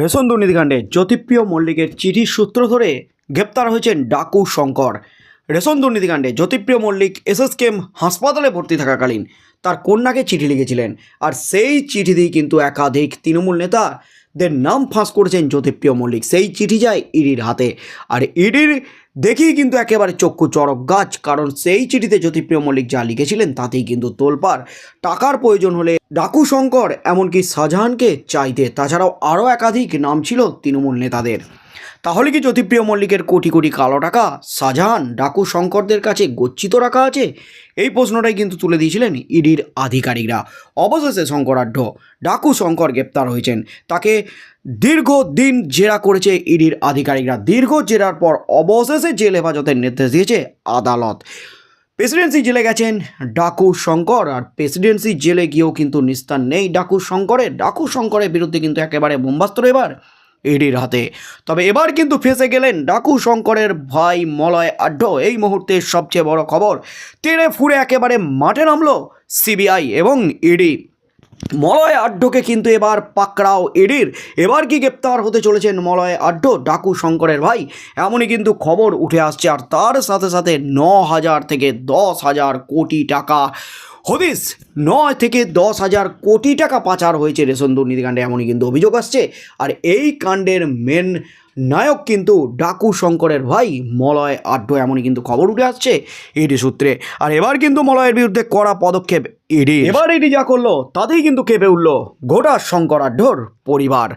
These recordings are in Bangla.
রেশন দুর্নীতিকাণ্ডে জ্যোতিপ্রিয় মল্লিকের চিঠির সূত্র ধরে গ্রেপ্তার হয়েছেন ডাকু শঙ্কর। রেশন দুর্নীতিকাণ্ডে জ্যোতিপ্রিয় মল্লিক এসএসকেএম হাসপাতালে ভর্তি থাকাকালীন তার কন্যাকে চিঠি লিখেছিলেন। আর সেই চিঠি দিয়ে কিন্তু একাধিক তৃণমূল নেতাদের নাম ফাঁস করেছেন জ্যোতিপ্রিয় মল্লিক। সেই চিঠি যায় ইডির হাতে। আর ইডির দেখেই কিন্তু একেবারে চক্ষু চড়ক গাছ, কারণ সেই চিঠিতে জ্যোতিপ্রিয় মল্লিক যা লিখেছিলেন তাতেই কিন্তু তোলপার টাকার প্রয়োজন হলে ডাকু শঙ্কর, এমনকি শাহজাহানকে চাইতে। তাছাড়াও আরও একাধিক নাম ছিল তৃণমূল নেতাদের। তাহলে কি জ্যোতিপ্রিয় মল্লিকের কোটি কোটি কালো টাকা, শাহজাহান, ডাকু শঙ্করদের কাছে গচ্ছিত রাখা আছে? এই প্রশ্নটাই কিন্তু তুলে দিয়েছিলেন ইডির আধিকারিকরা। অবশেষে শঙ্করাঢ্য, ডাকু শঙ্কর গ্রেপ্তার হয়েছেন। তাকে দীর্ঘ দিন জেরা করেছে ইডির আধিকারিকরা। দীর্ঘ জেরার পর অবশেষে জেল হেফাজতের নির্দেশ দিয়েছে আদালত। প্রেসিডেন্সি জেলে গেছেন ডাকু শঙ্কর। আর প্রেসিডেন্সি জেলে গিয়েও কিন্তু নিস্তার নেই ডাকু শঙ্করের। ডাকু শঙ্করের বিরুদ্ধে কিন্তু একেবারে বোম্বাস্ত্র এবার ইডির হাতে। তবে এবার কিন্তু ফেসে গেলেন ডাকু শঙ্করের ভাই মলয় আড্ড। এই মুহূর্তে সবচেয়ে বড় খবর তেড়ে ফুড়ে একেবারে মাঠে নামলো সিবিআই এবং ইডি মলয় আড্ডকে কিন্তু এবার পাকড়াও ইডির এবার কি গ্রেপ্তার হতে চলেছেন মলয় আড্ড, ডাকু শঙ্করের ভাই? এমনই কিন্তু খবর উঠে আসছে। আর তার সাথে সাথে ন হাজার থেকে দশ হাজার কোটি টাকা হদিস নয় থেকে দশ হাজার কোটি টাকা পাচার হয়েছে রেশন দুর্নীতিকাণ্ডে এমনই কিন্তু অভিযোগ আসছে। আর এই কাণ্ডের মেন নায়ক কিন্তু ডাকু শঙ্করের ভাই মলয় আড্ড, এমনই কিন্তু খবর উঠে আসছে ইডি সূত্রে। আর এবার কিন্তু মলয়ের বিরুদ্ধে কড়া পদক্ষেপ এবার ইডি যা করল, তাতেই কিন্তু কেঁপে উঠল গোটা শঙ্কর আড্ডর পরিবার।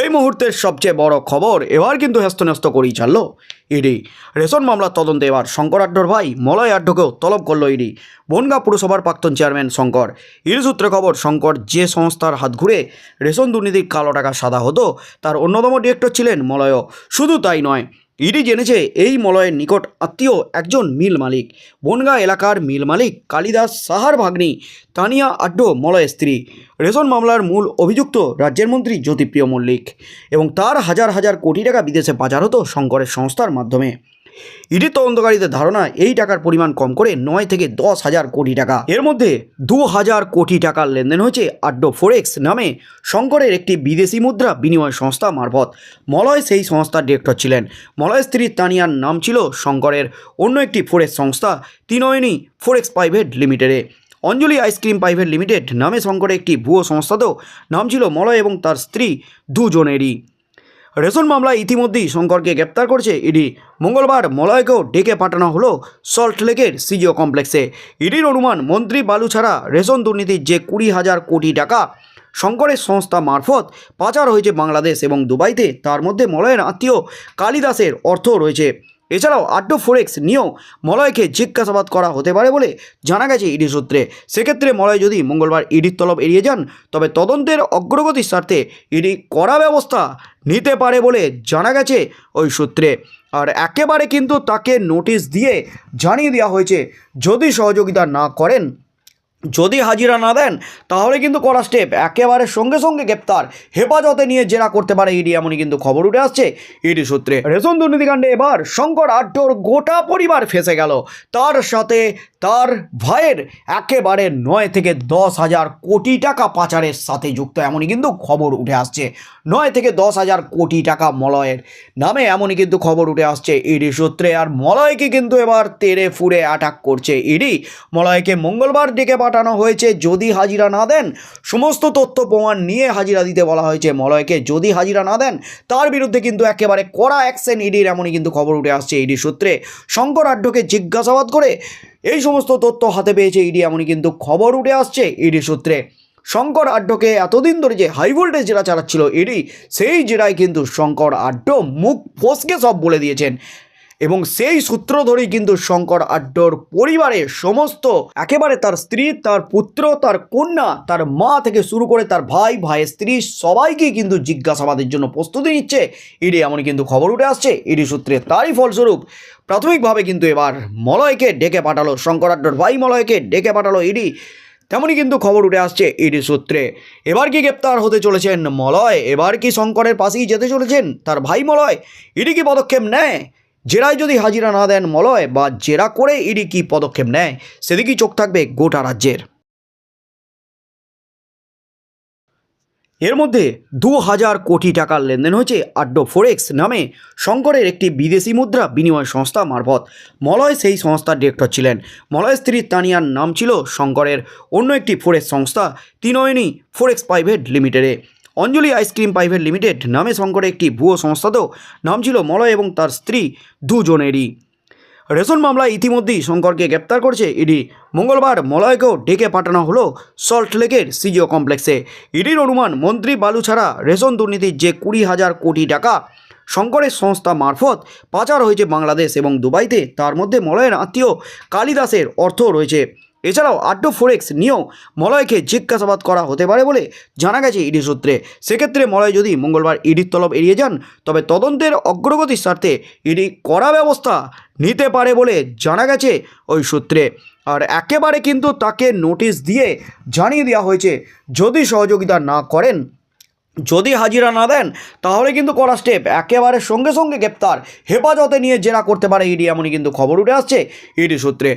এই মুহূর্তের সবচেয়ে বড় খবর এবার কিন্তু হ্যস্তন্যস্ত করেই ছাড়লো ইডি রেশন মামলার তদন্তে এবার শঙ্কর আড্ডর ভাই মলয় আড্ডকেও তলব করল ইডি বনগা পুরসভার প্রাক্তন চেয়ারম্যান শঙ্কর। ইডি সূত্রে খবর, শঙ্কর যে সংস্থার হাত ঘুরে রেশন দুর্নীতির কালো টাকা সাদা হতো, তার অন্যতম ডিরেক্টর ছিলেন মলয় শুধু তাই নয় ইডি জেনেছে এই মলয়ের নিকট আত্মীয় একজন মিল মালিক। বনগা এলাকার মিল মালিক কালিদাস সাহার ভাগ্নি তানিয়া আড্ডো মলয়ের স্ত্রী। রেশন মামলার মূল অভিযুক্ত রাজ্যের মন্ত্রী জ্যোতিপ্রিয় মল্লিক এবং তার হাজার হাজার কোটি টাকা বিদেশে পাচার হতো শঙ্করের সংস্থার মাধ্যমে। ইডি তদন্তকারীদের ধারণা এই টাকার পরিমাণ কম করে নয় থেকে দশ হাজার কোটি টাকা। এর মধ্যে দু হাজার কোটি টাকার লেনদেন হয়েছে আড্ডো ফোরেক্স নামে। শঙ্করের একটি বিদেশি মুদ্রা বিনিময় সংস্থা মারফত। মলয় সেই সংস্থার ডিরেক্টর ছিলেন। মলয় স্ত্রী তানিয়ার নাম ছিল শঙ্করের। অন্য একটি ফোরেক্স সংস্থা তিনয়নী ফোরেক্স প্রাইভেট লিমিটেডে। অঞ্জলি আইসক্রিম প্রাইভেট লিমিটেড নামে শঙ্করের একটি ভুয়ো সংস্থাতেও নাম ছিল মলয় এবং তার স্ত্রী দুজনেরই। রেশন মামলায় ইতিমধ্যেই শঙ্করকে গ্রেপ্তার করেছে ইডি। মঙ্গলবার মলয়কেও ডেকে পাঠানো হলো সল্টলেকের সিজিও কমপ্লেক্সে। ইডির অনুমান, মন্ত্রী বালু ছাড়া রেশন দুর্নীতির যে কুড়ি হাজার কোটি টাকা শঙ্করের সংস্থা মারফত পাচার হয়েছে বাংলাদেশ এবং দুবাইতে, তার মধ্যে মলয়ের আত্মীয় কালিদাসের অর্থ রয়েছে। এছাড়াও আড্ডো ফোরেক্স নিয়েও মলয়কে জিজ্ঞাসাবাদ করা হতে পারে বলে জানা গেছে ইডি সূত্রে। সেক্ষেত্রে মলয় যদি মঙ্গলবার ইডির তলব এড়িয়ে যান, তবে তদন্তের অগ্রগতির স্বার্থে ইডি করা ব্যবস্থা নিতে পারে বলে জানা গেছে ওই সূত্রে। আর একেবারে কিন্তু তাকে নোটিশ দিয়ে জানিয়ে দেওয়া হয়েছে, যদি সহযোগিতা না করেন যদি হাজিরা না দেন, তাহলে কিন্তু কড়া স্টেপ। একেবারে সঙ্গে সঙ্গে গ্রেপ্তার। হেফাজতে নিয়ে জেরা করতে পারে ইডি, এমনই কিন্তু খবর উঠে আসছে ইডি সূত্রে। রেশন দুর্নীতিকাণ্ডে এবার শঙ্কর আড্ডোর গোটা পরিবার ফেসে গেল। তার সাথে তার ভয়ের একেবারে নয় থেকে দশ হাজার কোটি টাকা পাচারের সাথে যুক্ত, এমনই কিন্তু খবর উঠে আসছে। নয় থেকে দশ হাজার কোটি টাকা মলয়ের নামে এমনই কিন্তু খবর উঠে আসছে ইডি সূত্রে। আর মলয়কে কিন্তু এবার তেড়ে ফুড়ে অ্যাটাক করছে ইডি। মলয়কে মঙ্গলবার ডেকে পাঠানো হয়েছে যদি হাজিরা না দেন, সমস্ত তথ্য প্রমাণ নিয়ে হাজিরা দিতে বলা হয়েছে মলয়কে। যদি হাজিরা না দেন, তার বিরুদ্ধে কিন্তু একেবারে কড়া অ্যাকশন ইডির, এমনই কিন্তু খবর উঠে আসছে ইডি সূত্রে। শঙ্কর আড্ডকে জিজ্ঞাসাবাদ করে এই সমস্ত তথ্য হাতে পেয়েছে ইডি, এমনই কিন্তু খবর উঠে আসছে ইডি সূত্রে। শঙ্কর আড্ডকে এতদিন ধরে যে হাই ভোল্টেজ জেরা চালাচ্ছিল ইডি, সেই জেরায় কিন্তু শঙ্কর আড্ড মুখ ফসকে সব বলে দিয়েছেন। এবং সেই সূত্র ধরেই কিন্তু শঙ্কর আড্ডর পরিবারে সমস্ত একেবারে তার স্ত্রী, তার পুত্র, তার কন্যা, তার মা থেকে শুরু করে তার ভাই, ভাইয়ের স্ত্রী সবাইকেই কিন্তু জিজ্ঞাসাবাদের জন্য প্রস্তুতি নিচ্ছে। ইডি এমনই কিন্তু খবর উঠে আসছে। ইডি সূত্রে তারই ফলস্বরূপ প্রাথমিকভাবে কিন্তু এবার মলয়কে ডেকে পাঠালো শঙ্কর আড্ডর ভাই মলয়কে ডেকে পাঠালো ইডি তেমনই কিন্তু খবর উঠে আসছে ইডি সূত্রে। এবার কি গ্রেপ্তার হতে চলেছেন মলয়? এবার কি শঙ্করের পাশেই যেতে চলেছেন তার ভাই মলয়? ইডি কি পদক্ষেপ নেয়? জেরায় যদি হাজিরা না দেন মলয় বা জেরা করে ইডি কি পদক্ষেপ নেয়, সেদিকেই চোখ থাকবে গোটা রাজ্যের। এর মধ্যে দু হাজার কোটি টাকার লেনদেন হয়েছে আড্ডো ফোরেক্স নামে শঙ্করের একটি বিদেশি মুদ্রা বিনিময় সংস্থা মারফত। মলয় সেই সংস্থার ডিরেক্টর ছিলেন। মলয় স্ত্রী তানিয়ার নাম ছিল শঙ্করের। অন্য একটি ফোরেক্স সংস্থা তিনয়নী ফোরেক্স প্রাইভেট লিমিটেডে। অঞ্জলি আইসক্রিম প্রাইভেট লিমিটেড নামে শঙ্করের একটি ভুয়ো সংস্থাতেও নাম ছিল মলয় এবং তার স্ত্রী দুজনেরই। রেশন মামলায় ইতিমধ্যেই শঙ্করকে গ্রেপ্তার করেছে ইডি। মঙ্গলবার মলয়কেও ডেকে পাঠানো হলো সল্টলেকের সিজিও কমপ্লেক্সে। ইডির অনুমান, মন্ত্রী বালু ছাড়া রেশন দুর্নীতির যে কুড়ি হাজার কোটি টাকা শঙ্করের সংস্থা মারফত পাচার হয়েছে বাংলাদেশ এবং দুবাইতে, তার মধ্যে মলয়ের আত্মীয় কালিদাসের অর্থ রয়েছে। এছাড়াও আড্ডো ফোরেক্স নিয়েও মলয়কে জিজ্ঞাসাবাদ করা হতে পারে বলে জানা গেছে ইডি সূত্রে। সেক্ষেত্রে মলয় যদি মঙ্গলবার ইডির তলব এড়িয়ে যান, তবে তদন্তের অগ্রগতির স্বার্থে ইডি কড়া ব্যবস্থা নিতে পারে বলে জানা গেছে ওই সূত্রে। আর একেবারে কিন্তু তাকে নোটিশ দিয়ে জানিয়ে দেওয়া হয়েছে, যদি সহযোগিতা না করেন, যদি হাজিরা না দেন, তাহলে কিন্তু করা স্টেপ। একেবারে সঙ্গে সঙ্গে গ্রেপ্তার, হেফাজতে নিয়ে জেরা করতে পারে ইডি, এমনই কিন্তু খবর উঠে আসছে ইডি সূত্রে।